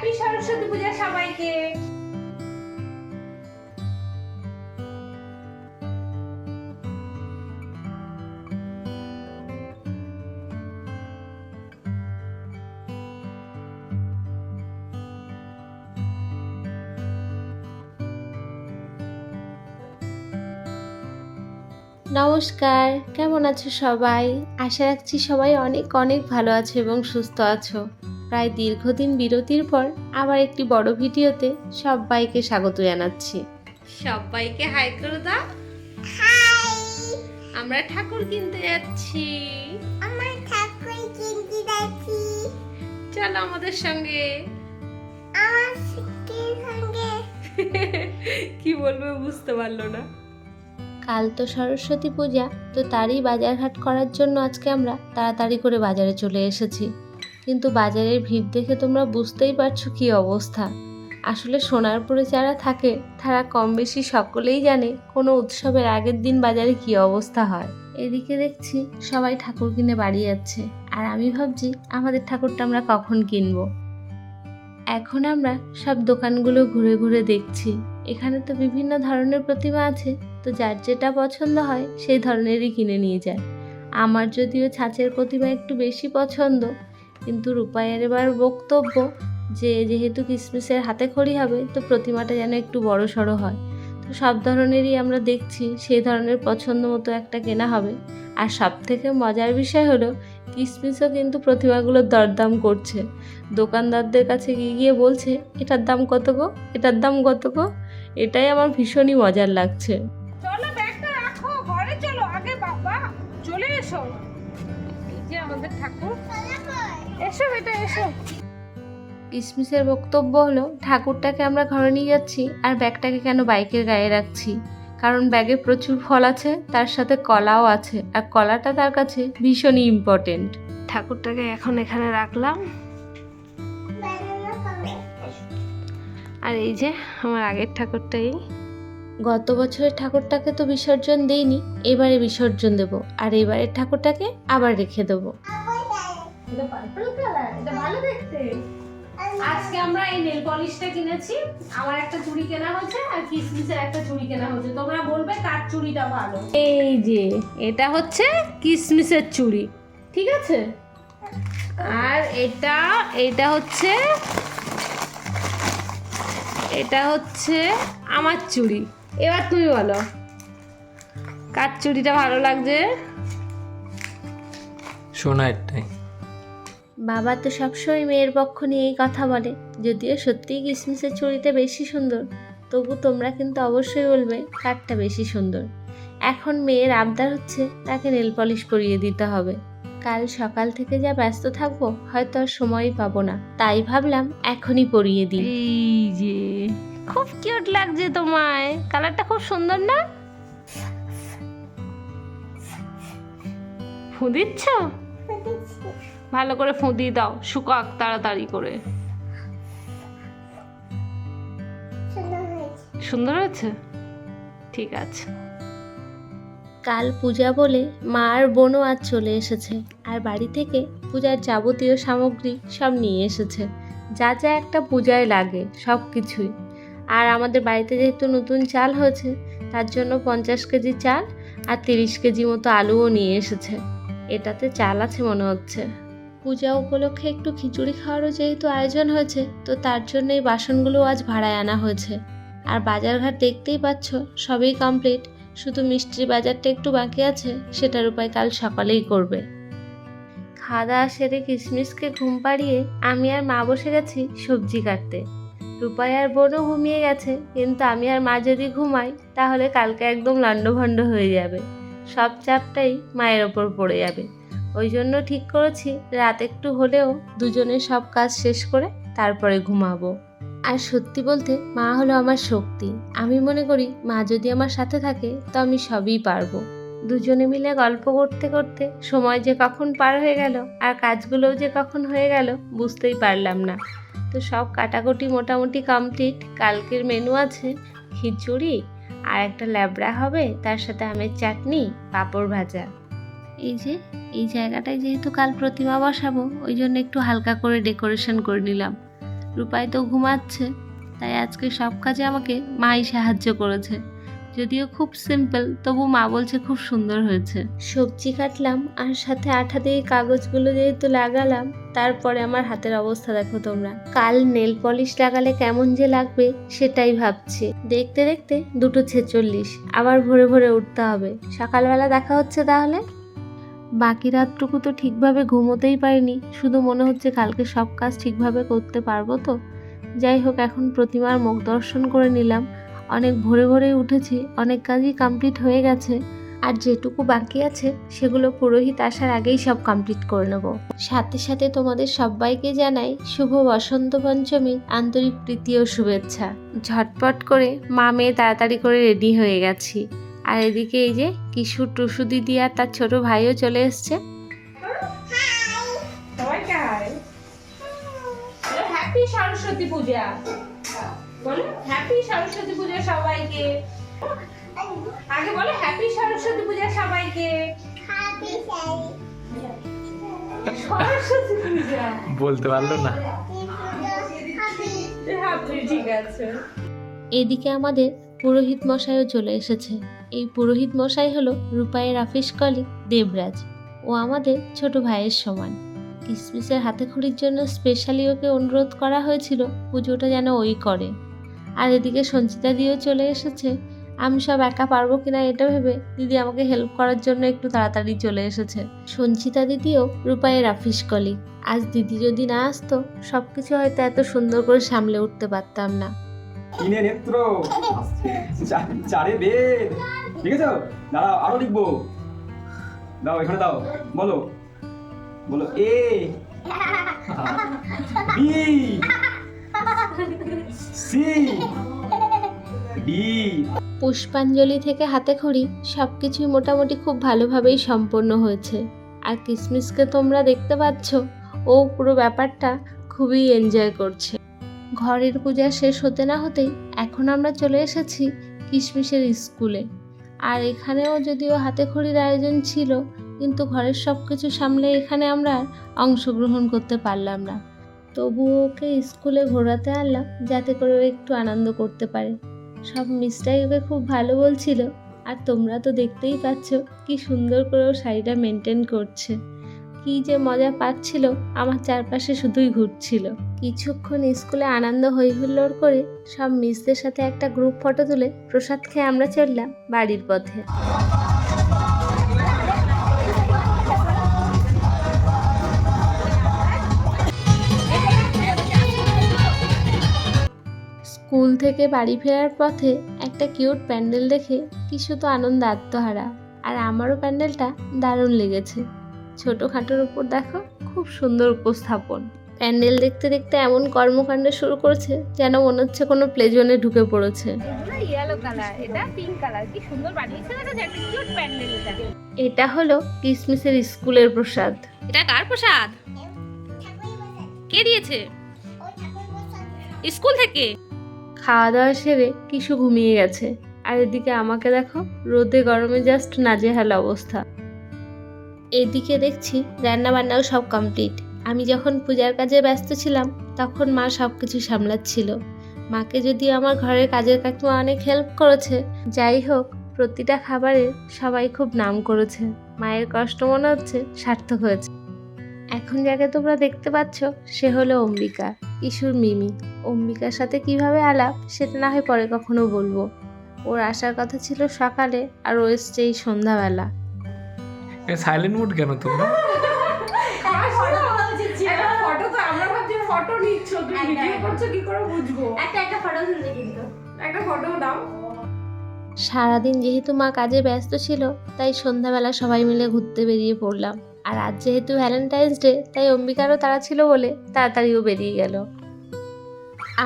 Happy Saraswati পূজা সবাইকে। নমস্কার, কেমন আছো সবাই? আশা রাখছি সবাই অনেক অনেক ভালো আছো এবং সুস্থ আছো। প্রায় দীর্ঘদিন বিরতির পর আবার একটি বড় ভিডিওতে সবাইকে স্বাগত জানাচ্ছি। সবাইকে হাই করে দাও আমরা ঠাকুর কিনতে যাচ্ছি। আমার ঠাকুর কিনতে যাচ্ছি। চলো আমাদের সঙ্গে। আমার সঙ্গে। কি বলবে বুঝতে পারল না। কাল তো সরস্বতী পূজা তো তারই বাজারঘাট করার জন্য আজকে আমরা তাড়াতাড়ি করে বাজারে চলে এসেছি। কিন্তু বাজারের ভিড় দেখে তোমরা বুঝতেই পারছ কি অবস্থা। আসলে সোনারপুরে যারা থাকে, তারা কম বেশি সকলেই জানে কোনো উৎসবের আগের দিন বাজারে কি অবস্থা হয়। এদিকে দেখছি সবাই ঠাকুর কিনে বাড়ি যাচ্ছে। আর আমি ভাবছি, আমাদের ঠাকুরটা আমরা কখন কিনবো? এখন আমরা সব দোকানগুলো ঘুরে ঘুরে দেখছি। এখানে তো বিভিন্ন ধরনের প্রতিমা আছে, তো যার যেটা পছন্দ হয়, সেই ধরনেরই কিনে নিয়ে যায়। আমার যদিও ছাঁচের প্রতিমা একটু বেশি পছন্দ কিন্তু রূপায়ের এবার বক্তব্য যে যেহেতু কিসমিসের হাতে খড়ি হবে, তো প্রতিমাটা যেন একটু বড় সড়ো হয়। তো সব ধরনেরই আমরা দেখছি সেই ধরনের পছন্দ মতো একটা কেনা হবে। আর সব থেকে মজার বিষয় হলো, কিসমিসও কিন্তু প্রতিমাগুলোর দরদাম করছে। দোকানদারদের কাছে গিয়ে গিয়ে বলছে, এটার দাম কত গো? এটার দাম কত গো? এটাই আমার ভীষণই মজার লাগছে। চলো ব্যাগটা রাখো, ঘরে চলো। আগে বাবা, চলে এসো। যে আমাদের ঠাকুর। এসো এটা এসো। কিসমিসের বক্তব্য হলো ঠাকুরটাকে আমরা ঘরে নিয়ে যাচ্ছি আর ব্যাগটাকে কেন বাইকের গায়ে রাখছি? কারণ ব্যাগে প্রচুর ফল আছে তার সাথে কলাও আছে আর কলাটা তার কাছে ভীষণই ইম্পর্টেন্ট ঠাকুরটাকে এখন এখানে রাখলাম। আর এই যে আমার আগের ঠাকুরটাই। গত বছরের ঠাকুরটাকে তো বিসর্জন দেইনি এবারে বিসর্জন দেব আর এবারের ঠাকুরটাকে আবার রেখে দেবো। আজকে আমরা এই নেল পলিশটা কিনেছি আমার একটা চুড়ি কেনা হচ্ছে আর কিসমিসের একটা চুড়ি কেনা হচ্ছে তোমরা বলবে কার চুড়িটা ভালো। এই যে এটা হচ্ছে কিসমিসের চুড়ি। ঠিক আছে? আর এটা এটা হচ্ছে এটা হচ্ছে আমার চুড়ি। এবার তুমি বলো কার চুড়িটা ভালো লাগছে? সোনারটাই বাবা তো সবসময় মেয়ের পক্ষ নিয়েই কথা বলে যদিও সত্যিই কিসমিসের চুড়িটা বেশি সুন্দর তবু তোমরা কিন্তু অবশ্যই বলবে কাঠটা বেশি সুন্দর। এখন মেয়ের আবদার হচ্ছে তাকে নেল পলিশ করিয়ে দিতে হবে। কাল সকাল থেকে যা ব্যস্ত থাকব হয়তো আর সময়ই পাবো না। তাই ভাবলাম এখনই পরিয়ে দিই। এই যে। খুব কিউট লাগছে তোমায়। কালারটা খুব সুন্দর না? ফু দিচ্ছ? ভালো করে ফুঁদি দাও, শুকাক তাড়াতাড়ি করে। সুন্দর হয়েছে? ঠিক আছে। কাল পূজা বলে মা আর বোনও আজ চলে এসেছে, আর বাড়ি থেকে পূজার যাবতীয় সামগ্রী সব নিয়ে এসেছে। যা যা একটা পূজায় লাগে, সব কিছুই। আর আমাদের বাড়িতে যেহেতু নতুন চাল হয়েছে, তার জন্য পঞ্চাশ কেজি চাল আর তিরিশ কেজি মতো আলুও নিয়ে এসেছে। এটাতে চাল আছে মনে হচ্ছে। পূজা উপলক্ষে একটু খিচুড়ি খাওয়ারও যেহেতু আয়োজন হয়েছে, তো তার জন্য এই বাসনগুলো আজ ভাড়ায় আনা হয়েছে। আর বাজারঘাট দেখতেই পাচ্ছ, সবই কমপ্লিট শুধু মিষ্টির বাজারটা একটু বাকি আছে, সেটার উপায় কাল সকালেই করবে। খাওয়া দাওয়া সেরে কিসমিসকে ঘুম পাড়িয়ে আমি আর মা বসে গেছি সবজি কাটতে। রূপাই আর বোনও ঘুমিয়ে গেছে, কিন্তু আমি আর মা যদি ঘুমাই, তাহলে কালকে একদম লণ্ডভণ্ড হয়ে যাবে। সব চাপটাই মায়ের ওপর পড়ে যাবে। ওই জন্য ঠিক করেছি, রাত একটু হলেও দুজনে সব কাজ শেষ করে তারপরে ঘুমাবো। আর সত্যি বলতে, মা হলো আমার শক্তি। আমি মনে করি, মা যদি আমার সাথে থাকে, তো আমি সবই পারব। দুজনে মিলে গল্প করতে করতে সময় যে কখন পার হয়ে গেল, আর কাজগুলোও যে কখন হয়ে গেল, বুঝতেই পারলাম না। তো সব কাটাকুটি মোটামুটি কমপ্লিট কালকের মেনু আছে খিচুড়ি আর একটা ল্যাবড়া হবে, তার সাথে আমের চাটনি, পাঁপড় ভাজা। এই যে, এই জায়গাটায় যেহেতু কাল প্রতিমা বসাবো, ওই জন্য একটু হালকা করে ডেকোরেশন করে নিলাম। রূপাই তো ঘুমাচ্ছে, তাই আজকে সব কাজে আমাকে মাই সাহায্য করেছে। যদিও খুব সিম্পল তবু মা বলছে খুব সুন্দর হয়েছে। সবজি কাটলাম আর সাথে আঠা দিয়ে কাগজগুলো যেহেতু লাগালাম তারপরে আমার হাতের অবস্থা দেখো তোমরা। কাল নেল পলিশ লাগালে কেমন যে লাগবে সেটাই ভাবছি। দেখতে দেখতে দুটো ছেচল্লিশ আবার ভোরে ভোরে উঠতে হবে। সকালবেলা দেখা হচ্ছে তাহলে? বাকি রাতটুকু তো ঠিকভাবে ঘুমোতেই পারিনি শুধু মনে হচ্ছে কালকে সব কাজ ঠিকভাবে করতে পারব তো। যাই হোক এখন প্রতিমার মুখ দর্শন করে নিলাম। অনেক ভোরে ভোরে উঠেছি অনেক কাজই কমপ্লিট হয়ে গেছে। আর যেটুকু বাকি আছে সেগুলো পুরোহিত আসার আগেই সব কমপ্লিট করে নেব। সাথে সাথে তোমাদের সবাইকে জানাই শুভ বসন্ত পঞ্চমীর আন্তরিক প্রীতি ও শুভেচ্ছা। ঝটপট করে মা মেয়ে তাড়াতাড়ি করে রেডি হয়ে গেছি। আর এদিকে এই যে কিশোর টুসু দিদি আর তার ছোট ভাইও চলে এসছে। সরস্বতী পূজা। বলো হ্যাপি সরস্বতী পূজা সবাইকে। আগে বলো হ্যাপি সরস্বতী পূজা সবাইকে। সরস্বতী পূজা বলতে পারল না। ঠিক আছে। এদিকে আমাদের পুরোহিত মশাইও চলে এসেছে। এই পুরোহিত মশাই হলো রূপায়ের আফিস কলিগ দেবরাজ। ও আমাদের ছোট ভাইয়ের সমান। কিসমিসের হাতে খড়ির জন্য স্পেশালি ওকে অনুরোধ করা হয়েছিল পুজোটা যেন ওই করে। আর এদিকে সঞ্চিতা দিয়েও চলে এসেছে। আমি সব একা পারব কিনা এটা ভেবে দিদি আমাকে হেল্প করার জন্য একটু তাড়াতাড়ি চলে এসেছে। সঞ্চিতা দিদিও রূপায়ের আফিস কলি আজ দিদি যদি না আসতো সব কিছু হয়তো এত সুন্দর করে সামলে উঠতে পারতাম না। তিনে নেত্র চারে বেদ লিখেছ দাঁড়াও, আরও লিখব। দাও, এখানে দাও। বলো। বলো, এ। বি। সি ডি পুষ্পাঞ্জলি থেকে হাতে খড়ি সব কিছুই মোটামুটি খুব ভালোভাবেই সম্পন্ন হয়েছে। আর কিসমিসকে তোমরা দেখতে পাচ্ছ, ও পুরো ব্যাপারটা খুবই এনজয় করছে। ঘরের পূজা শেষ হতে না হতেই এখন আমরা চলে এসেছি কিসমিসের স্কুলে। আর এখানেও যদিও হাতে খড়ির আয়োজন ছিল, কিন্তু ঘরের সব কিছু সামলে এখানে আমরা অংশগ্রহণ করতে পারলাম না। তবুও ওকে স্কুলে ঘোরাতে আনলাম যাতে করে ও একটু আনন্দ করতে পারে। সব মিসটাই ওকে খুব ভালো বলছিল। আর তোমরা তো দেখতেই পাচ্ছ কি সুন্দর করে ও শাড়িটা মেনটেন করছে। কি যে মজা পাচ্ছিল, আমার চারপাশে শুধুই ঘুরছিল। কিছুক্ষণ স্কুলে আনন্দ হই হুল্লোড় করে সব মিসদের সাথে একটা গ্রুপ ফটো তুলে প্রসাদ খেয়ে আমরা চললাম বাড়ির পথে। স্কুল থেকে বাড়ি ফেরার পথে একটা কিউট প্যান্ডেল দেখে কিছু তো আনন্দ আত্মহারা। আর আমারও প্যান্ডেলটা দারুণ লেগেছে। ছোটোখাটোর উপর দেখো খুব সুন্দর উপস্থাপন। প্যান্ডেল দেখতে দেখতে এমন কর্মকাণ্ড শুরু করেছে যেন মনে হচ্ছে কোনো প্লেজনে ঢুকে পড়েছে। ইয়েলো এটা পিঙ্ক কালার কি সুন্দর বানিয়েছে না একটা কিউট প্যান্ডেল এটা। এটা হলো কিসমিসের স্কুলের প্রসাদ। এটা কার প্রসাদ? কে দিয়েছে? স্কুল থেকে? খাওয়া দাওয়া সেরে কিছু ঘুমিয়ে গেছে। আর এদিকে আমাকে দেখো, রোদে গরমে জাস্ট নাজেহাল অবস্থা। এদিকে দেখছি রান্না বান্নাও সব কমপ্লিট আমি যখন পূজার কাজে ব্যস্ত ছিলাম, তখন মা সব কিছু সামলাচ্ছিল। মাকে যদি আমার ঘরের কাজের কাকিমা অনেক হেল্প করেছে যাই হোক প্রতিটা খাবারে সবাই খুব নাম করেছে। মায়ের কষ্ট মনে হচ্ছে, সার্থক হয়েছে। এখন যাকে তোমরা দেখতে পাচ্ছ, সে হলো অম্বিকা। ইস্যুর মিমি অম্বিকার সাথে কীভাবে আলাপ সেটা না হয় পরে কখনো বলব। ওর আসার কথা ছিল সকালে আর ও এসছে এই সন্ধ্যাবেলা। সাইলেন্ট মুড কেন তোমরা? ফটো তো আমরা ভাবছি ফটো নিচ্ছ তুমি ভিডিও করছ কি করে বুঝব? একটা একটা ফটো তুলতে কিন্তু একটা ফটো দাও সারাদিন যেহেতু মা কাজে ব্যস্ত ছিল তাই সন্ধ্যাবেলা সবাই মিলে ঘুরতে বেরিয়ে পড়লাম। আর আজ যেহেতু ভ্যালেন্টাইন্স ডে তাই অম্বিকারও তারা ছিল বলে তাড়াতাড়িও বেরিয়ে গেল।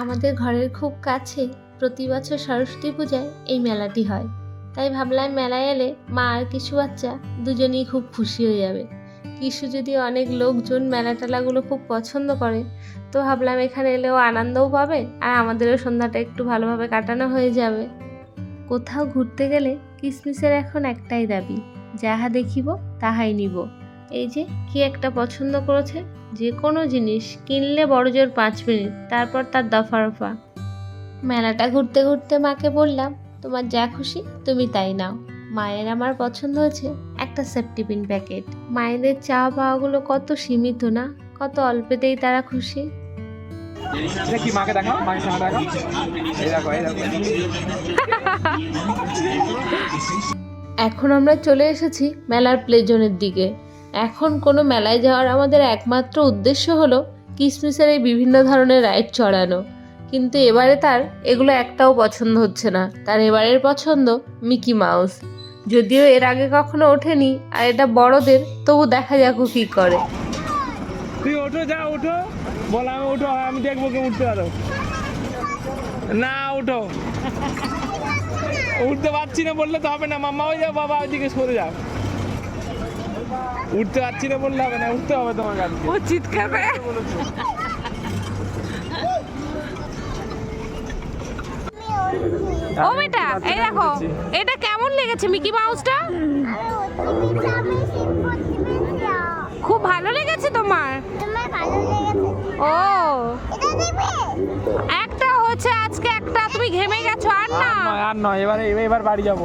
আমাদের ঘরের খুব কাছে প্রতি বছর সরস্বতী পূজায় এই মেলাটি হয়। তাই ভাবলাম মেলায় এলে মা আর কিছু বাচ্চা দুজনেই খুব খুশি হয়ে যাবে। কিছু যদি অনেক লোকজন মেলা টেলাগুলো খুব পছন্দ করে, তো ভাবলাম এখানে এলেও আনন্দও পাবে আর আমাদেরও সন্ধ্যাটা একটু ভালোভাবে কাটানো হয়ে যাবে। কোথাও ঘুরতে গেলে কিসমিসের এখন একটাই দাবি, যাহা দেখিব তাহাই নিব। এই যে কি একটা পছন্দ করেছে? যে কোনো জিনিস কিনলে বড় জোর পাঁচ মিনিট তারপর তার দফা রফা মেলাটা ঘুরতে ঘুরতে মাকে বললাম তোমার যা খুশি তুমি তাই নাও। মায়ের আমার পছন্দ হয়েছে একটা সেফটি পিন প্যাকেট। মায়েদের চাওয়া পাওয়াগুলো কত সীমিত না? কত অল্পেতেই তারা খুশি? কি মাকে দেখাও? মাকে দেখাও? এই দেখো এই দেখো। এখন আমরা চলে এসেছি মেলার প্লেজনের দিকে। এখন কোনো মেলায় যাওয়ার আমাদের একমাত্র উদ্দেশ্য হলো কিসমিসের এই বিভিন্ন ধরনের রাইড চড়ানো। কিন্তু এবারে তার এগুলো একটাও পছন্দ হচ্ছে না। তার এবারের পছন্দ মিকি মাউস। যদিও এর আগে কখনো ওঠেনি, আর এটা বড়দের, তবু দেখা যাক ও কী করে। তুই ওঠো, যা ওঠো। বল, আমি উঠো আমি দেখব কে উঠতে পারো। না উঠো উঠতে পারছি না বললে তো হবে না। মাম্মা হয়ে যাও, বাবা, ওইদিকে সরে যাও। উঠতে পারছি না বললে হবে না উঠতে হবে তোমার কাছে ও চিৎকার ও বেটা এই দেখো এটা কেমন লেগেছে মিকি মাউসটা? খুব ভালো লেগেছে তোমার। তোমার ভালো লেগেছে। ও। এটা হচ্ছে আজকে একটা তুমি ঘেমে গেছো আর না। আর নয় এবারে এবার বাড়ি যাব।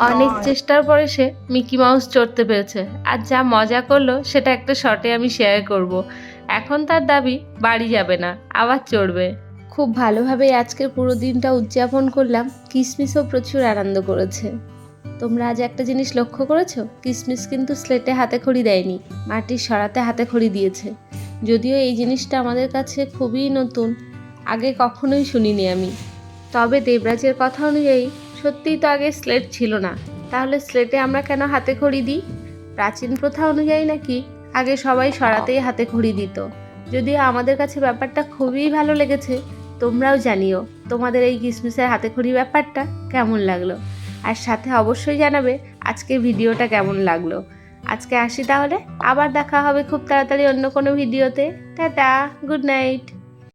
অনেক চেষ্টার পরে সে মিকি মাউস চড়তে পেরেছে। আর যা মজা করল সেটা একটা শর্টে আমি শেয়ার করব। এখন তার দাবি বাড়ি যাবে না আবার চড়বে। খুব ভালোভাবে আজকের পুরো দিনটা উদযাপন করলাম। কিসমিসও প্রচুর আনন্দ করেছে। তোমরা আজ একটা জিনিস লক্ষ্য করেছ? কিসমিস কিন্তু স্লেটে হাতে খড়ি দেয়নি মাটির সরাতে হাতে খড়ি দিয়েছে। যদিও এই জিনিসটা আমাদের কাছে খুবই নতুন আগে কখনোই শুনিনি আমি। তবে দেবরাজের কথা অনুযায়ী সত্যিই তো আগে স্লেট ছিল না। তাহলে স্লেটে আমরা কেন হাতে খড়ি দিই? প্রাচীন প্রথা অনুযায়ী নাকি আগে সবাই সরাতেই হাতে খড়ি দিত। যদিও আমাদের কাছে ব্যাপারটা খুবই ভালো লেগেছে, তোমরাও জানিও তোমাদের এই কিসমিসের হাতে খড়ি ব্যাপারটা কেমন লাগল। আর সাথে অবশ্যই জানাবে আজকে ভিডিওটা কেমন লাগল। আজকে আসি তাহলে, আবার দেখা হবে খুব তাড়াতাড়ি অন্য কোনো ভিডিওতে। Tata, good night.